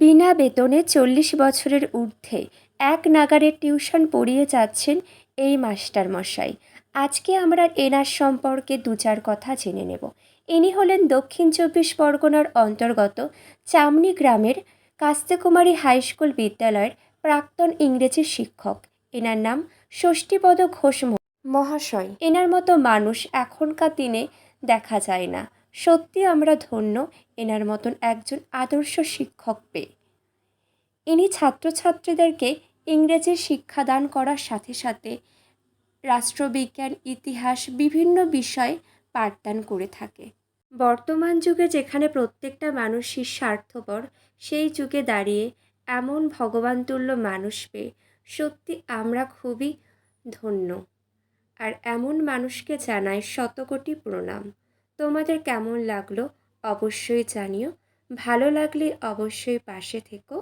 বিনা বেতনে চল্লিশ বছরের ঊর্ধ্বে এক নাগারে টিউশন পড়িয়ে যাচ্ছেন এই মাস্টার মশাই আজকে আমরা এনার সম্পর্কে দু চার কথা জেনে নেব। ইনি হলেন দক্ষিণ চব্বিশ পরগনার অন্তর্গত চামনি গ্রামের কাস্তেকুমারী হাই স্কুল বিদ্যালয়ের প্রাক্তন ইংরেজি শিক্ষক। এনার নাম ষষ্ঠীপদ ঘোষ মহাশয়। এনার মতো মানুষ এখনকার দিনে দেখা যায় না। সত্যি আমরা ধন্য এনার মতন একজন আদর্শ শিক্ষক পেয়ে। ইনি ছাত্রছাত্রীদেরকে ইংরেজি শিক্ষাদান করার সাথে সাথে রাষ্ট্রবিজ্ঞান, ইতিহাস বিভিন্ন বিষয়ে পাঠদান করে থাকে। বর্তমান যুগে যেখানে প্রত্যেকটা মানুষই স্বার্থপর, সেই যুগে দাঁড়িয়ে এমন ভগবানতুল্য মানুষ পেয়ে সত্যি আমরা খুবই ধন্য। আর এমন মানুষকে জানাই শতকোটি প্রণাম। তোমাদের কেমন লাগল অবশ্যই জানিও। ভালো লাগলে অবশ্যই পাশে থেকো।